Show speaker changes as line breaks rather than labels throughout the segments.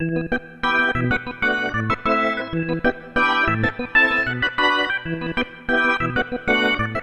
Thank you.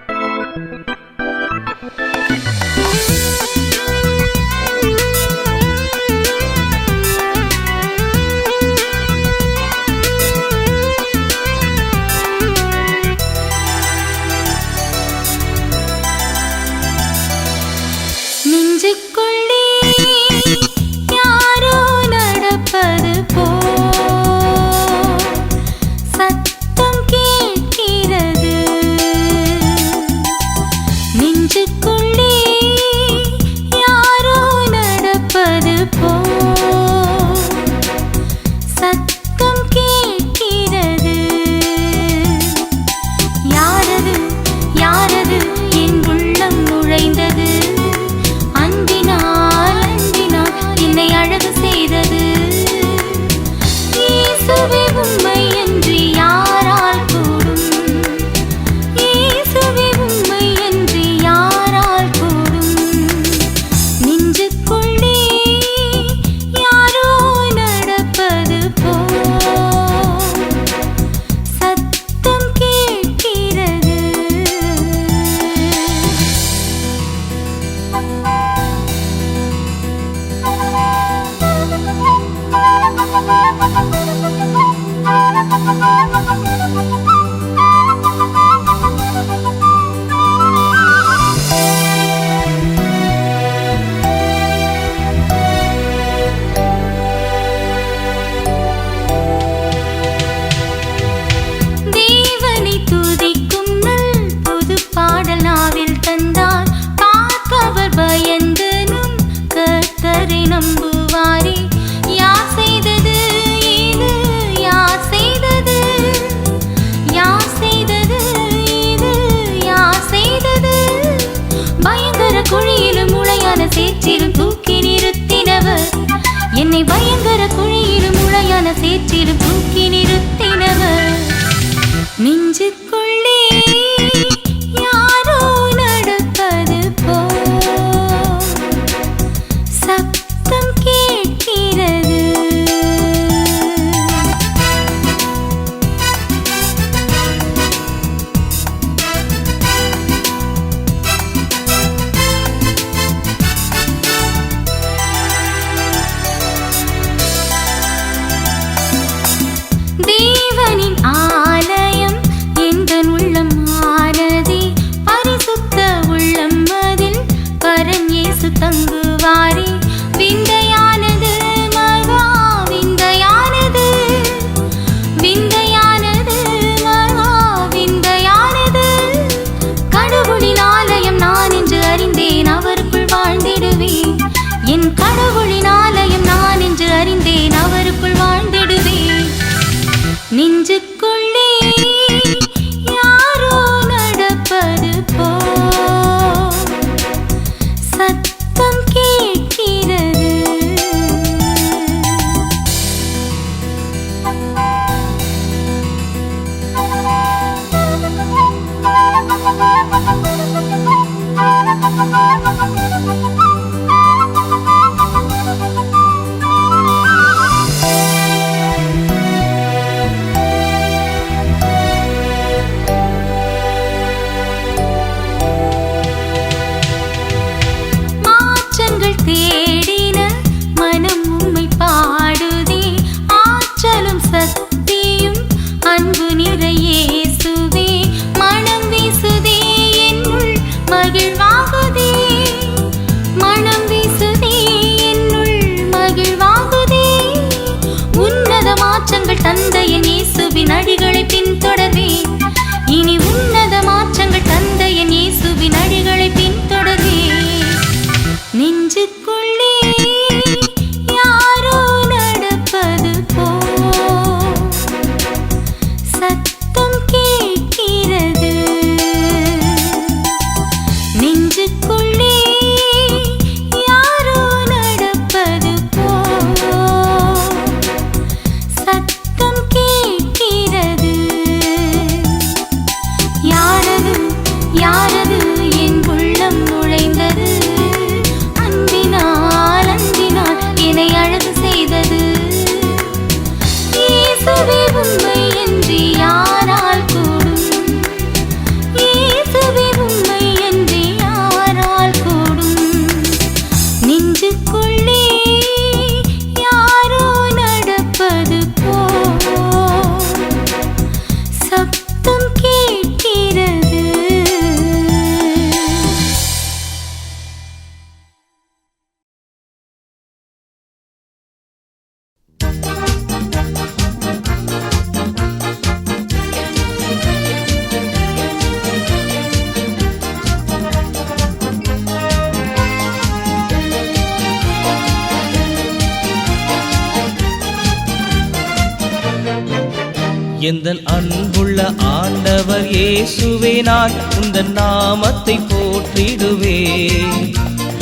இயேசுவே
நான் உந்தன் நாமத்தை போற்றிடுவே.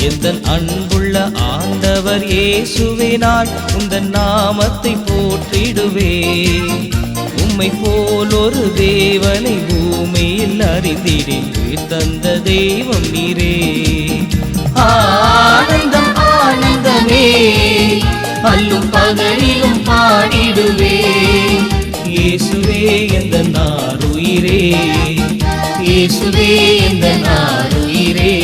எந்த அன்புள்ள ஆண்டவர் இயேசுவே நான் உந்தன் நாமத்தை போற்றிடுவே. உம்மை போல் ஒரு தேவனை பூமியில் அறிந்திடேன் உயிர் தந்த தெய்வம் நீரே. ஆனந்தம் ஆனந்தமே அல்லும் பகலிலும் பாடிடுவே. இயேசுவே எந்த நாரும் நாருயிரே இயேசுவே எந்த நாருயிரே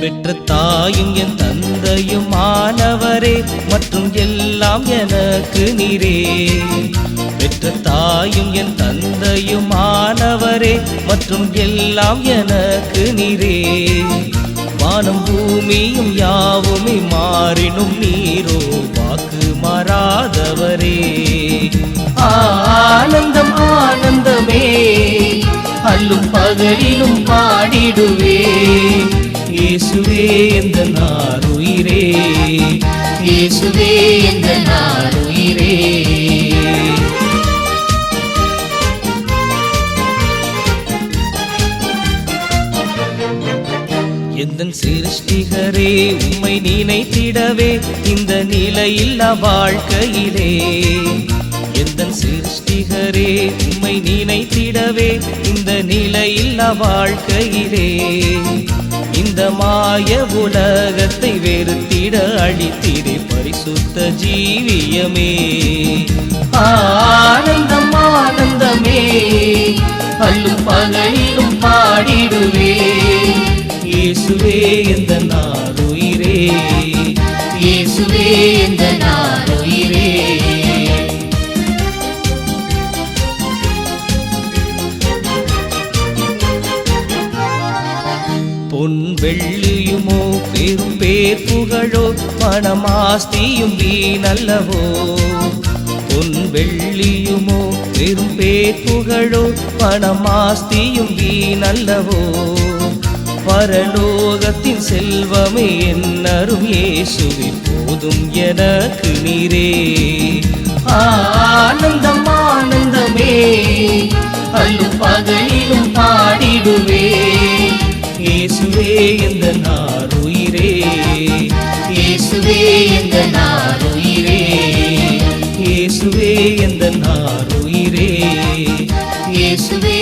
பெற்ற தாயும் என் தந்தையும் ஆனவரே மற்றும் எல்லாம் எனக்கு நீரே. பெற்ற தாயும் என் தந்தையும் ஆனவரே மற்றும் எல்லாம் எனக்கு நீரே. வானம் பூமியும் யாவுமே மாறினும் நீரோ வாக்கு மாறாதவரே. ஆனந்தம் ஆனந்தமே அல்லும் பகலிலும் பாடிடுவே. இயேசுவே எந்த நாருயிரே இயேசுவே எந்த நாருயிரே எந்தன் சிருஷ்டிகரே உம்மை நினைத்திடவே இந்த நிலையில்லா வாழ்க்கையிலே. எந்தன் சிருஷ்டிகரே உம்மை நினைத்திடவே இந்த நிலையில்லா வாழ்க்கையிலே. இந்த மாய உலகத்தை வெறுத்திட அழித்திடே பரிசுத்த ஜீவியமே. ஆனந்தம் ஆனந்தமே அல்லும் பகலிலும் பாடிடுவே. இயேசுவே எந்த நாருயிரே இயேசுவே எந்த நாருயிரே பொன் வெள்ளியுமோ பெரும் பேர் புகழோ பணமாஸ்தியும் வீணல்லவோ பொன் வெள்ளியுமோ பெரும் பேர் புகழோ பணமாஸ்தியும் வீணல்லவோ பரலோகத்தின் செல்வமே என்னரும் இயேசுவி போதும் எனக்கு நீரே. ஆனந்தம் ஆனந்தமே அல்லும் பகலிலும் பாடிடுவே இயேசுவே இந்த நாருயிரே இயேசுவே இந்த நாருயிரே இயேசுவே இந்த நாருயிரே இயேசுவே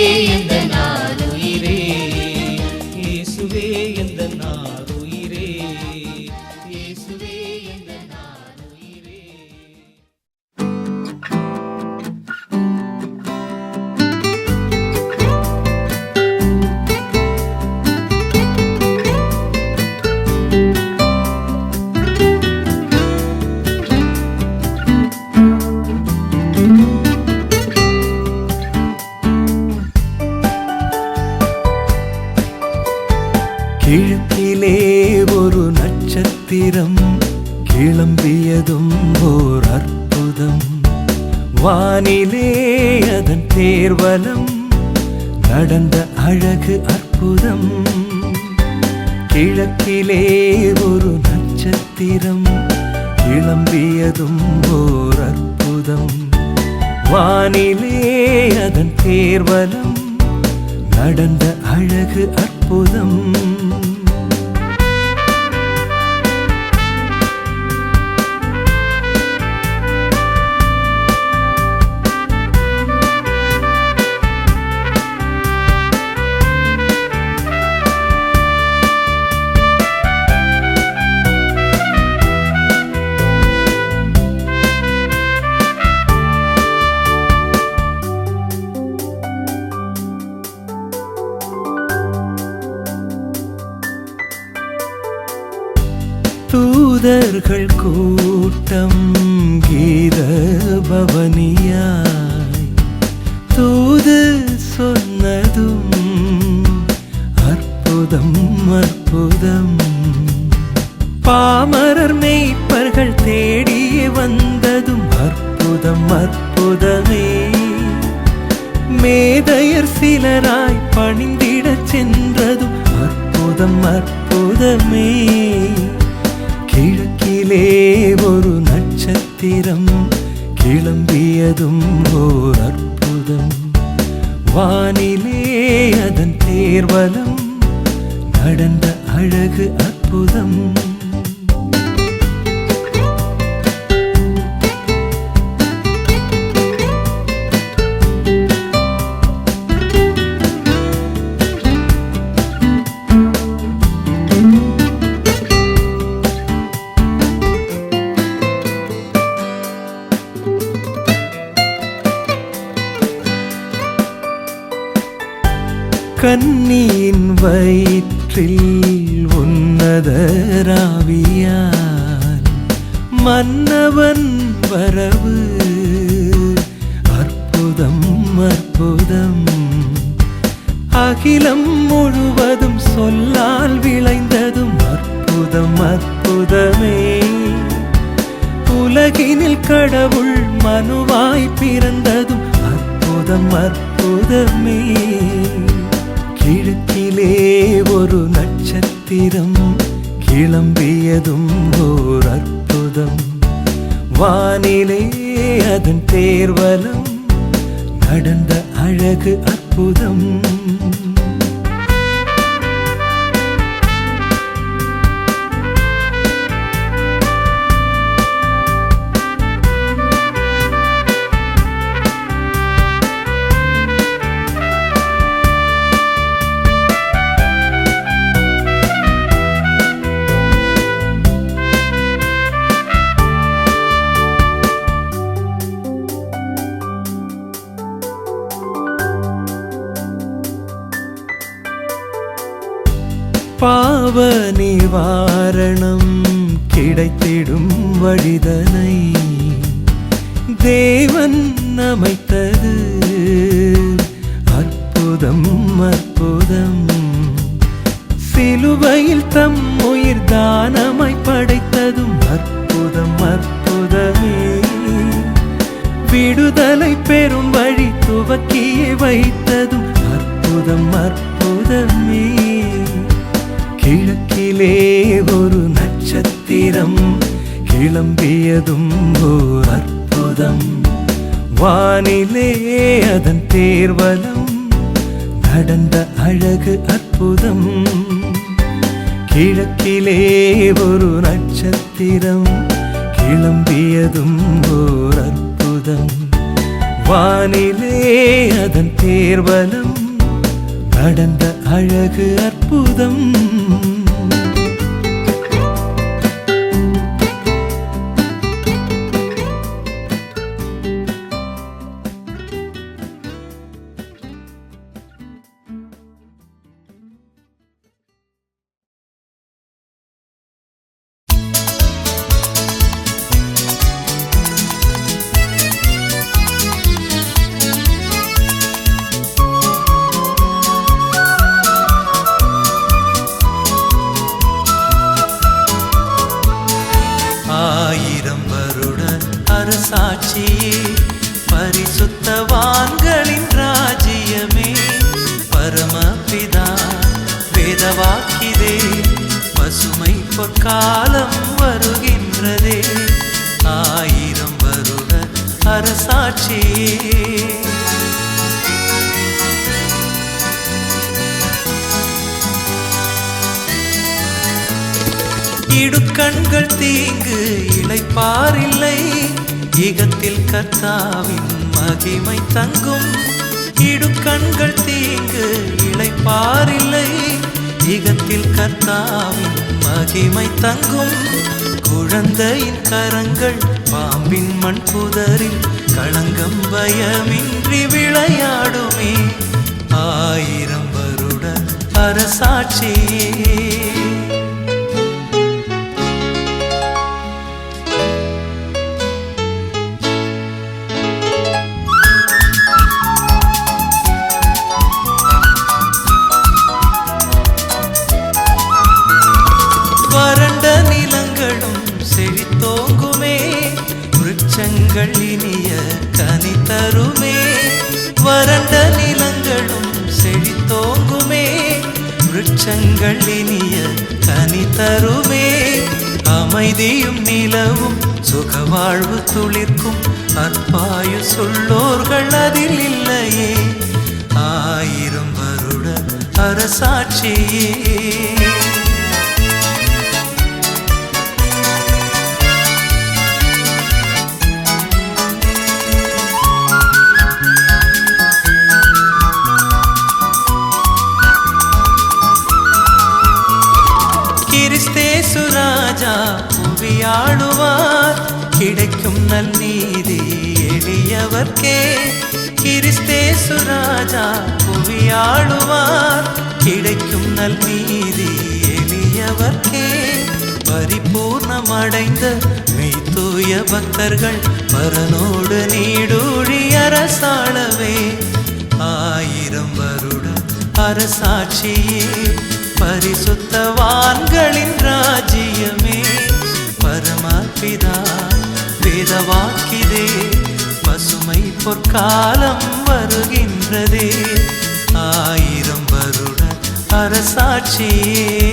தேர்வலம் நடந்த அழகு அற்புதம் கிழக்கிலே ஒரு நட்சத்திரம் கிளம்பியதும் ஓர் அற்புதம். வானிலே அதன் தேர்வலம் நடந்த அழகு மலர்கள் கூட்டம் கீத பவனியாய். தூது சொன்னதும் அற்புதம் அற்புதம். பாமரர் மெய்ப்பர்கள் தேடியே வந்ததும் அற்புதம் அற்புதமே. மேதையர் சிலராய் பணிந்திடச் சென்றதும் அற்புதம் அற்புதமே. அற்புதமே ஒரு நட்சத்திரம் கிளம்பியதும் ஓர் அற்புதம். வானிலே அதன் தேர்வலம் நடந்த அழகு அற்புதம். கண்ணியின் வயிற்றில் உன்னதராவியால் மன்னவன் வரவு. அற்புதம் அற்புதம். அகிலம் முழுவதும் சொல்லால் விளைந்ததும் அற்புதம் அற்புதமே. உலகினில் கடவுள் மனுவாய் பிறந்ததும் அற்புதம் அற்புதமே. கிழக்கிலே ஒரு நட்சத்திரம் கிளம்பியதும் ஓர் அற்புதம். வானிலே அதன் தேர்வலம் நடந்த அழகு அற்புதம். பாவ நிவாரணம் கிடைத்திடும் வழிதனை தேவன் அமைத்தது. அற்புதம் அற்புதம். சிலுவையில் தம் உயிர் தானமாய் படைத்ததும் அற்புதம் அற்புதமே. விடுதலை பெறும் வழி துவக்கியே வைத்ததும் அற்புதம் அற்புதமே. கிழக்கிலே ஒரு நட்சத்திரம் கிளம்பியதும் ஓர் அற்புதம். வானிலே அதன் தேர்வலம் நடந்த அழகு அற்புதம். கிழக்கிலே ஒரு நட்சத்திரம் கிளம்பியதும் ஓர் அற்புதம். வானிலே அதன் தேர்வலம் நடந்த அழகு அற்புதம். சாட்சி பரிசுத்தவான்களின் ராஜ்யமே. பரமபிதா வேதவாக்கிதே பசுமை பொற்காலம் வருகின்றதே. ஆயிரம் வருட அரசாட்சியே இடுக்கண்கள் தீங்கு இளைப்பாரில்லை ஈகத்தில் கர்த்தாவின் மகிமை தங்கும். இடுக்கண்கள் தீங்கு இழைப்பாரில்லை. ஈகத்தில் கர்த்தாவின் மகிமை தங்கும். குழந்தையின் கரங்கள் பாம்பின் மண் புதரில் களங்கம் பயமின்றி விளையாடுமே. ஆயிரம் வருட அரசாட்சியே. விருட்சங்கள் இனிய கனி தருமே. வறண்ட நிலங்களும் செழித்தோங்குமே. விருட்சங்கள் இனிய கனி தருமே. அமைதியும் நிலவும் சுகவாழ்வு துளிர்க்கும் அற்பாயு சொல்லோர்கள் அதில் இல்லையே. ஆயிரம் வருட அரசாட்சியே. ஆளுவார். கிடைக்கும் நல்நீதி எளியவர்க்கே. கிறிஸ்தேசு ராஜா புவியாளுவார். கிடைக்கும் நல்நீதி எளியவர்க்கே. பரிபூர்ணமடைந்த மெய் தூய பக்தர்கள் பரனோடு நீடூழி அரசாளவே. ஆயிரம் வருட அரசாட்சியே. பரிசுத்தவான்களின் ராஜ்யமே. பரமபிதா வேதவாக்கிதே பசுமை பொற்காலம் வருகின்றதே. ஆயிரம் வருட அரசாட்சியே.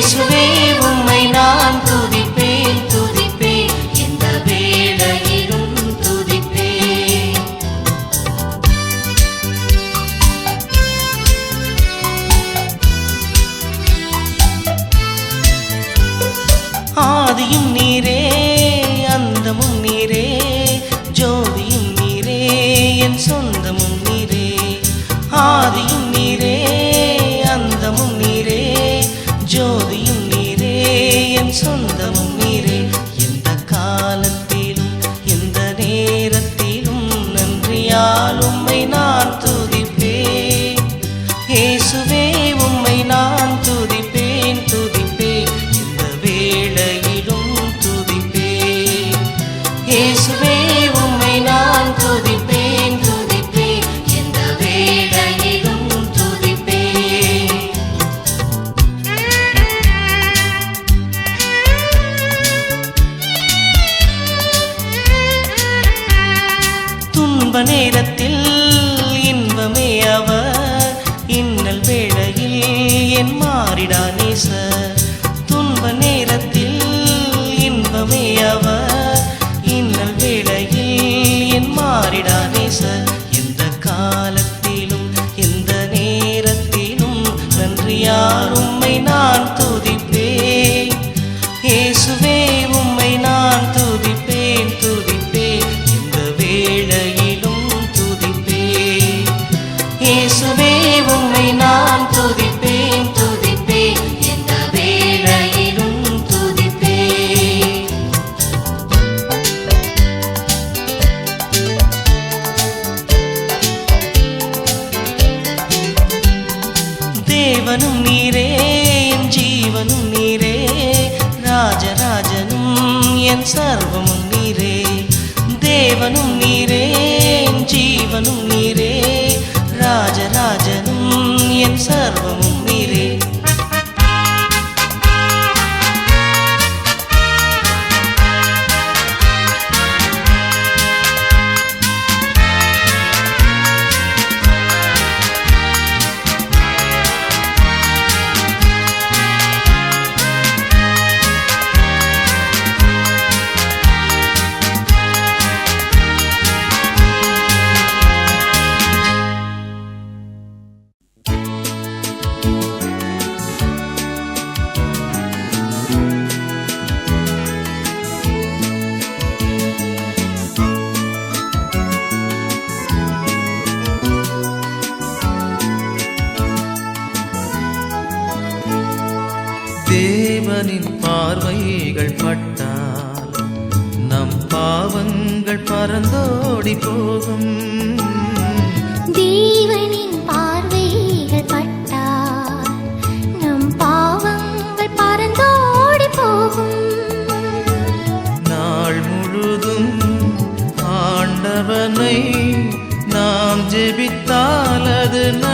Yeshua இயேசுவே இயேசுவே.
ஜெபித்தால் அது
நான்